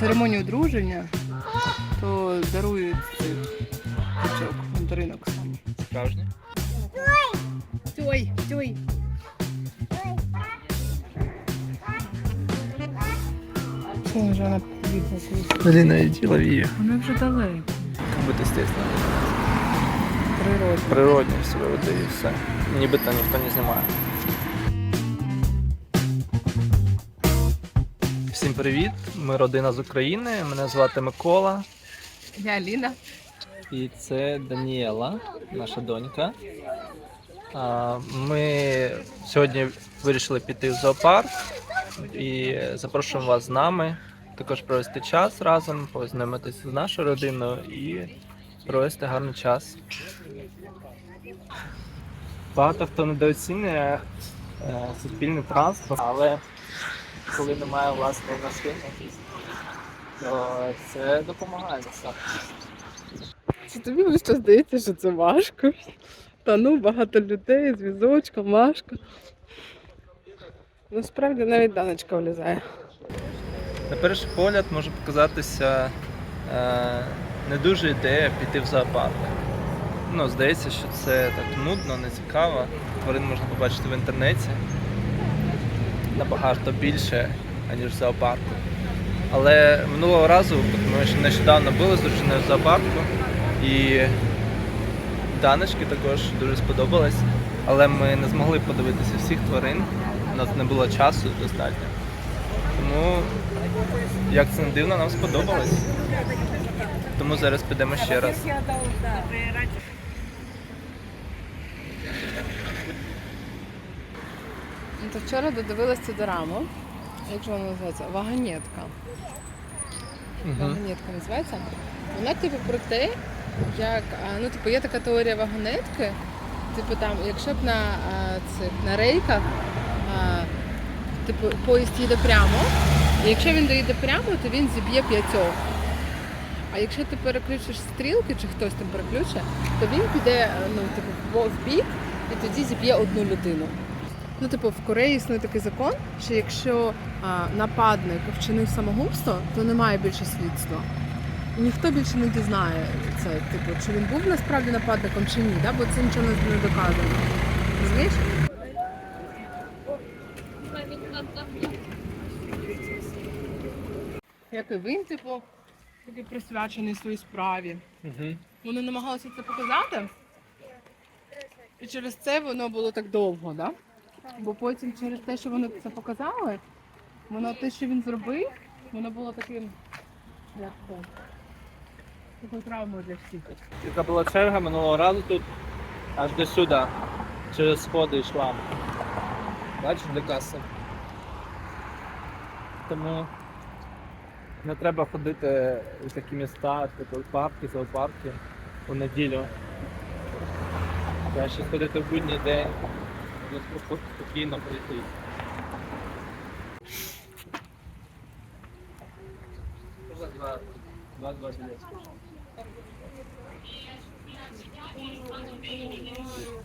церемонію одруження, то дарують качок, мандаринок саме. Справжнє. Тьой, тьой. Це вже вона бігла. Аліна, іди лови її. Вона вже далеко. Как будто естественно. Природа. Природні себе веде і все. Нібито ніхто не знімає. Всім привіт! Ми родина з України. Мене звати Микола. Я Аліна. І це Даніела, наша донька. Ми сьогодні вирішили піти в зоопарк і запрошуємо вас з нами. Також провести час разом, познайомитися з нашою родиною і провести гарний час. Багато хто недооцінює е, суспільний транспорт, але коли немає власної машини, то це допомагає насправді. Чи тобі ось що здається, що це важко? Та ну багато людей з візочком, важко. Насправді навіть Даночка влізає. На перший погляд може показатися е, не дуже ідея піти в зоопарк. Ну, здається, що це так нудно, нецікаво. Тварин можна побачити в інтернеті набагато більше, аніж в зоопарку. Але минулого разу ми ще нещодавно були з дружиною в зоопарку і Даночки також дуже сподобалось. Але ми не змогли подивитися всіх тварин, у нас не було часу достатньо. Тому як це не дивно, нам сподобалось. Тому зараз підемо ще раз. То вчора додивилася цю дораму. Як же вона називається? Вагонетка. Угу. Вагонетка називається. Вона типу про те, як ну, типу, є така теорія вагонетки. Типу там, якщо б на а, цих на рейках, а, типу, поїзд їде прямо, і якщо він доїде прямо, то він зіб'є п'ятьох. А якщо ти переключиш стрілки, чи хтось там переключить, то він піде ну, типу, в бік і тоді зіб'є одну людину. Ну, типу, в Кореї існує такий закон, що якщо а, нападник вчинив самогубство, то немає більше слідства. Ніхто більше не дізнає це, типу, чи він був насправді нападником чи ні, да? бо це нічого не доказано. Розумієш? Як і він, типу, такий присвячений своїй справі. Угу. Вони намагалися це показати. І через це воно було так довго, да? Бо потім через те, що вони це показали, воно те, що він зробив, воно було таким. Як це? Такою травмою для всіх. Яка була черга минулого разу тут аж до сюди. Через сходи йшла. Бачиш, до каси. Тому не треба ходити у такі міста, типу парки, зоопарки у неділю. Краще сходити в будній день, і споко- спокійно білети.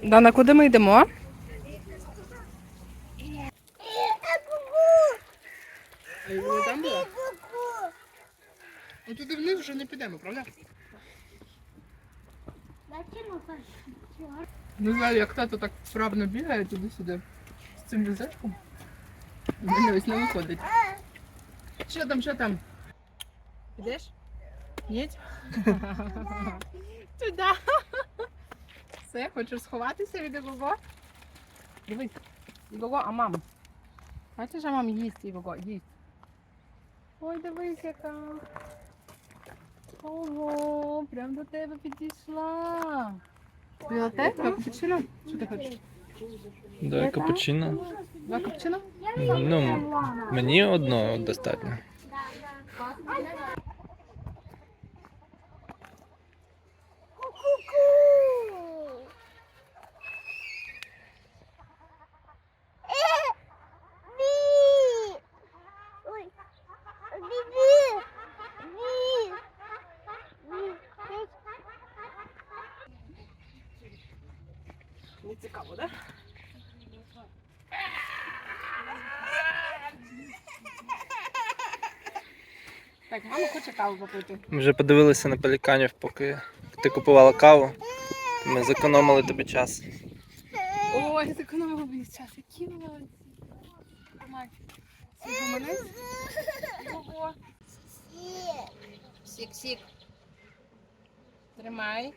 Дана, куди ми йдемо? Ну туди вниз вже не підемо, правда? Не знаю, як тато так вправно бігає туди-сюди з цим візочком. У мене ось не виходить. Що там, що там? Ідеш? Ні? Туди. Все, хочеш сховатися від Ігого? Дивись, Ігого, а мам. Бачиш, а мам їсть Ігого, їсть. Ой, дивись, яка. Ого, прям до тебе підійшла. Тобі лате? Два капучино? Що ти хочеш? Давай капучино. Два капучино? Ну, мені одного достатньо. Цікаво, так? Так, мама хоче каву попити. Ми вже подивилися на пеліканів, поки ти купувала каву. Ми зекономили тобі час. Ой, зекономила мені час. Які молодці. Ого. Сік-сік. Тримай.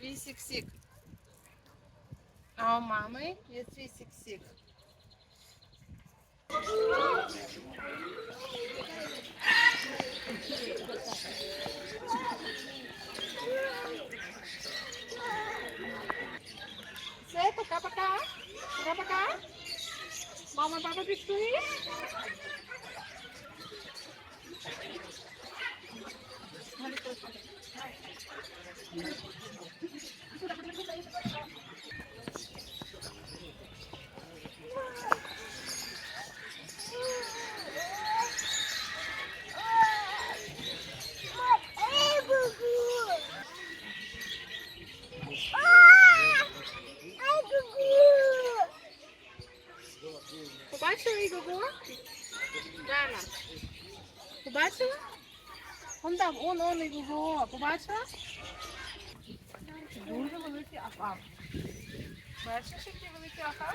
Твій сік-сік. А у мами є твій сік-сік. Все, пока-пока. Пока-пока. Мама, папа пішли. Побачила його? Дана. Побачила? Он он його. Побачила? Дуже великий афав. Бачиш, який великий афав?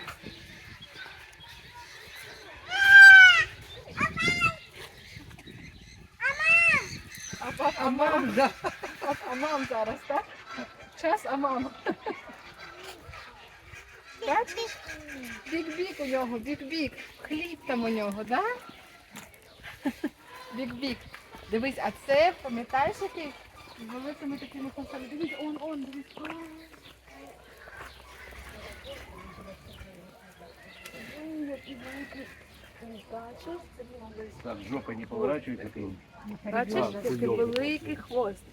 Апап, амам. Апап, амам зараз, так? Час амам. Бачиш? Бік-бік у нього, бік-бік. Хліб там у нього, да? Бік-бік. Дивись, а це, пам'ятаєш, який? З великими такими косами. Дивись, он, он, дивись. Ой. Ой, який великий. Ти Бачиш? Це великий. Так, жопой не поворачивайте к ним. Бачиш, який великий хвост.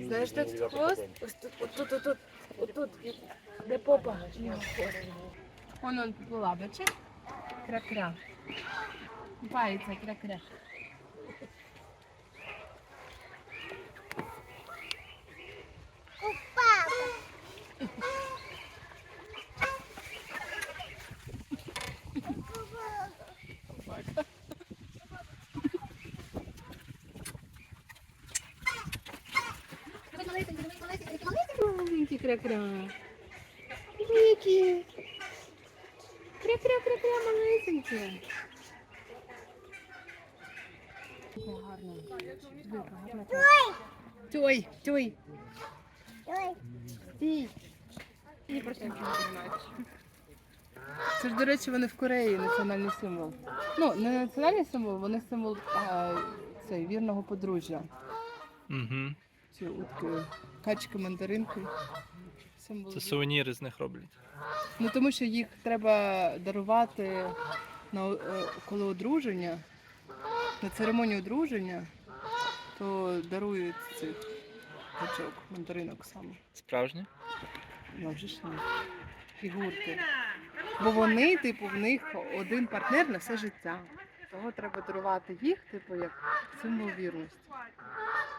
Знаєш, де тут хвост? Ось тут, отут, отут, отут, де попа. Вон он поплила, бачиш? Кря-кря. Купається, кря-кря. Кря-кря. Які. Кря-кря-кря-кря, малесенькі. Гарно. Просто нічого не тримаєш. Це ж, до речі, вони в Кореї національний символ. Ну, не національний символ, вони символ а, цей, вірного подружжя. Угу. Ці утки, качки, мандаринки. Символ. Це сувеніри з них роблять. Ну тому що їх треба дарувати на е, коли одруження, на церемонію одруження, то дарують цих качок, мандаринок саме. Справжні? Ну, вже ж ні. Фігурки. Бо вони, типу, в них один партнер на все життя. Того треба дарувати їх, типу, як символ вірності.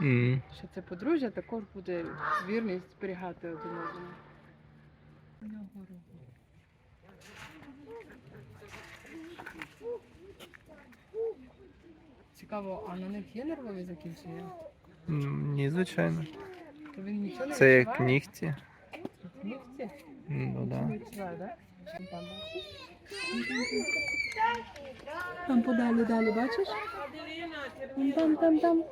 Mm. Що це подружжя також буде вірність зберігати один одному. Цікаво, а на них є нервові закінчення? Ні, звичайно. То він нічого не Це як відчуває? нігті. Нігті? Ну Не да. Там бачиш? Там подалі далі, бачиш? Вон Там, там, там.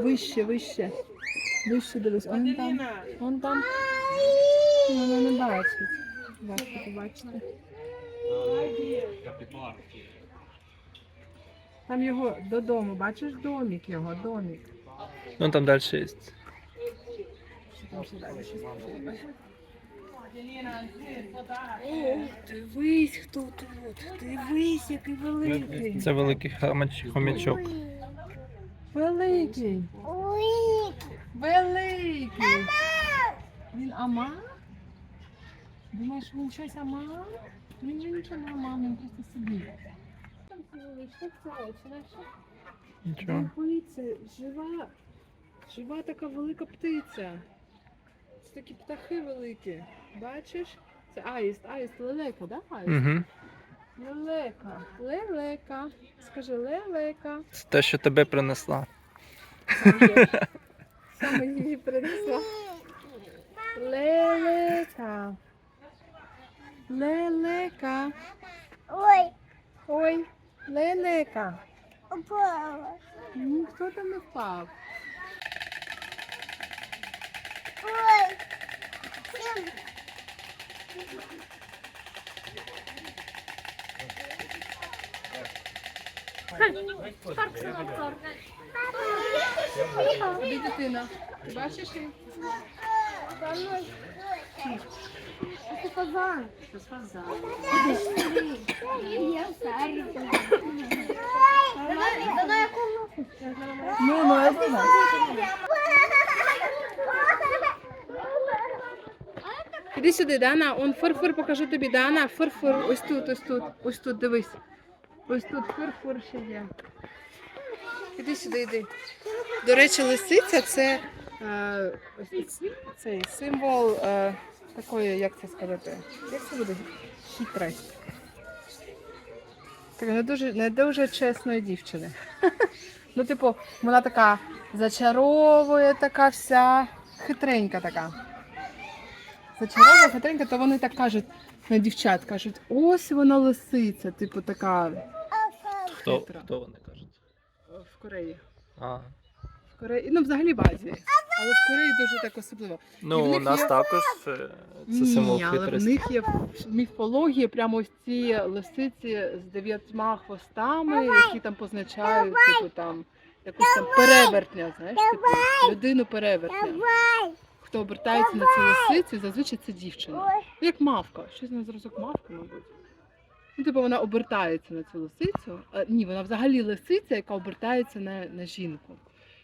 Вище, вище. Вище дивись. Он там. Он там. Ну, Вона не бачить. Важко побачити. Там його додому, бачиш домик його, домик. Ну там далі є. О, дивись, хто тут. Дивись, який великий. Це великий хомячок. Великий. Великий. Він ама? Думаєш, він щось ама? Він же нічого не ама, він просто сидить. Там це. Нічого. Птиця, жива, жива така велика птиця. Це такі птахи великі. Бачиш? Це аїст, аїст лелека, да? Аїст? Угу. Лелека. Лелека. Скажи лелека. Це те, що тебе принесла. Саме її принесла. Лелека. Лелека. Ой, Ой, лелека. упала. Ну, хто там не впав? Ой. Тим. Дитина? Ти бачиш її? Це фазан. Це фазан. Я. Ну, ну, я знаю. Іди сюди, Дана, он фурфур покажу тобі, Дана, фурфур, ось тут, ось тут, ось тут, дивись. Ось тут фурфур ще є. Іди сюди, іди. До речі, лисиця це е, цей символ е, такої, як це сказати, як це буде? Хитрость. Так, не дуже, не дуже чесної дівчини. Ну, типу, вона така зачаровує, така вся хитренька така. Зачаровує, хитренька, то вони так кажуть на дівчат, кажуть, ось вона лисиця, типу така Хто, Хитра. хто вони кажуть? в Кореї. А. В Кореї, ну взагалі в Азії. Але в Кореї дуже так особливо. І в Ну, них у нас є- також е, це символ Ні, але в хитрості. них є в міфології прямо ось ці лисиці з дев'ятьма хвостами, які там позначають, типу там якусь там перевертня, знаєш, типу людину перевертня. Хто обертається на цю лисицю, зазвичай це дівчина. Ну, Як мавка, щось на зразок мавки, мабуть. Ну, типу, вона обертається на цю лисицю. А, ні, вона взагалі лисиця, яка обертається на, на жінку.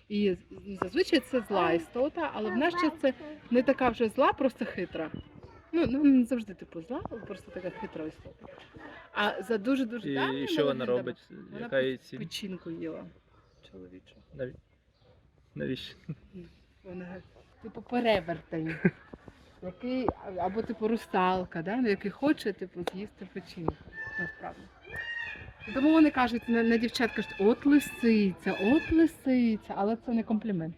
І зазвичай це зла істота, але в наш час це не така вже зла, просто хитра. Ну, ну не завжди типу зла, але просто така хитра істота. А за дуже дуже І що вона робить? Вона Яка її ціль? Печінку їла чоловічу. Наві- Навіщо? Вона типу перевертень. Який, або типу русалка, да? ну, який хоче типу, з'їсти печінку. Насправді. Тому вони кажуть на, на дівчат кажуть, от лисиця, от лисиця, але це не комплімент.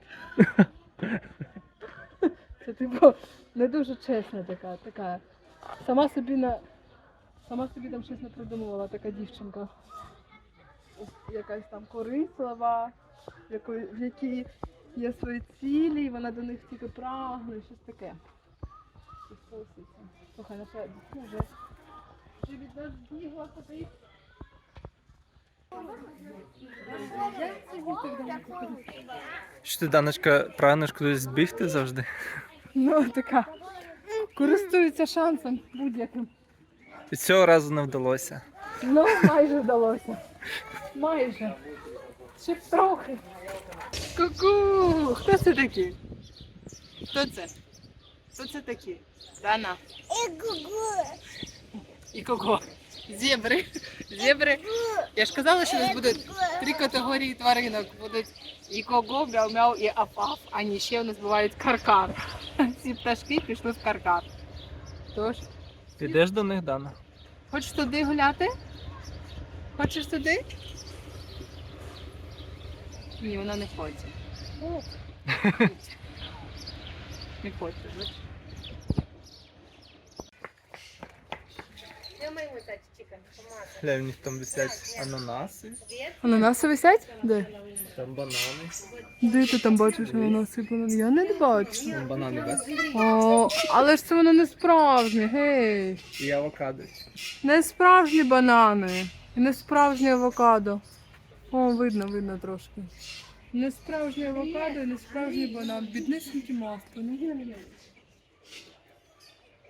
Це типу не дуже чесна така, така. Сама собі на сама собі там щось не придумувала така дівчинка. Якась там корислива, в якій є свої цілі, і вона до них тільки прагне, щось таке. Слухай, наша дитина вже, вже від нас бігла кудись. Що ти, Даночка, прагнеш кудись збігти завжди? Ну, така. Користується шансом будь-яким. І цього разу не вдалося. Ну, майже вдалося. Майже. Ще б трохи. Ку-ку! Хто це такі? Хто це? Хто це такі? Дана. І гугу. І кого? Зебри. Зебри. Я ж казала, що у нас будуть три категорії тваринок. Будуть і кого, мяу-мяу, і афаф. А ні, ще у нас бувають каркар. Ці пташки пішли в каркар. Тож, Підеш до них, Дана? хочеш туди гуляти? Хочеш туди? Ні, вона не хоче. Не хоче, бачиш? Гля, в них там висять ананаси, Ананаси висять? Де? там банани. Де ти там бачиш ананаси? банани? Я не бачу. Там банани, бачиш? О, але ж це воно не справжнє, гей. І авокадо. Не справжні банани. І не справжнє авокадо. О, видно, видно трошки. Не справжнє авокадо і не справжній банан. Біднесенькі мавпи. Ну.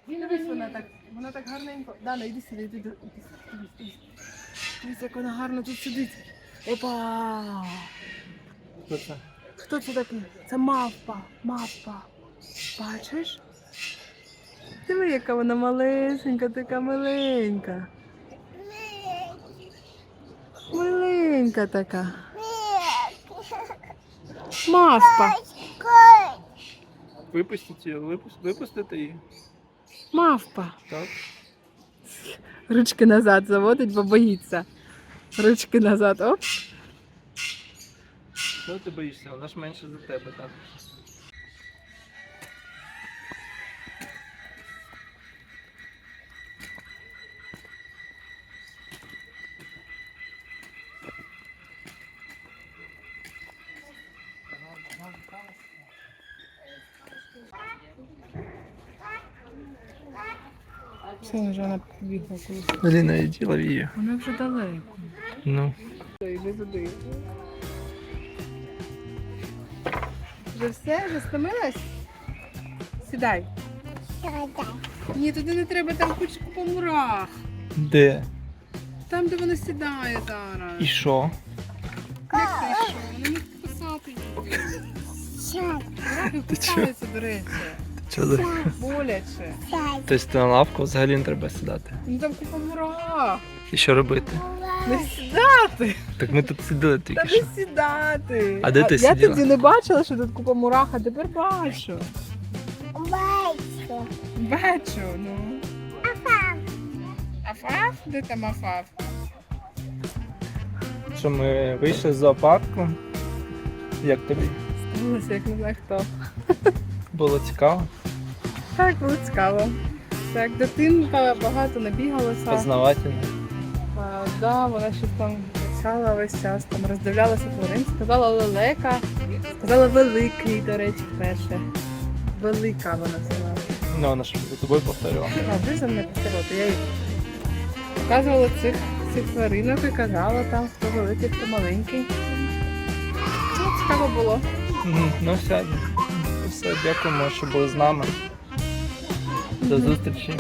Дивись, вона так, вона так гарненько. Дана, іди сюди, іди, іди, іди, іди, іди. Дивись, як вона гарно тут сидить. Опа! Хто це? Хто це такий? Це мавпа, мавпа. Бачиш? Диви, яка вона малесенька, така миленька. Миленька така. Мавпа. Випустіть її, випус- випустити її. Мавпа. Так. Ручки назад заводить, бо боїться. Ручки назад, оп. Ну ти боїшся? Вона ж менше за тебе, так? Все, вже вона побігла кудись. Аліна, іди лови її. Вона вже далеко. Ну. Йди туди. Вже все, вже стомилась? Сідай. Ні, туди не треба, там кучку по мурах. Де? Там, де вона сідає зараз. І що? Як це що? Вона не. Сядай. Мурахи кусаються, до речі. Що? Боляче. Тобто на лавку взагалі не треба сідати. Ну там купа мурах. І що робити? Не сідати. Так ми тут сиділи Та тільки не сідати. А де ти Я сиділа? тоді не бачила, що тут купа мурах, а тепер бачу. Бачу. Бачу, ну. Афа. Афаф? Де там Афаф? Що ми вийшли з зоопарку. Як тобі? Сталося, як не знаю хто. Було цікаво? Так, було цікаво. Так, дитинка багато набігалася. Познавательно. А, да, вона щось там кричала весь час, там роздивлялася тварин, сказала лелека, сказала великий, до речі, вперше. Велика вона сказала. Ну, вона ж за тобою повторювала. А ви за мене постероти. Я їй показувала цих, цих тваринок і казала там, хто великий, хто маленький. Ну, цікаво було. Мгм. Ну все. Все, дякуємо, що були з нами. До зустрічі.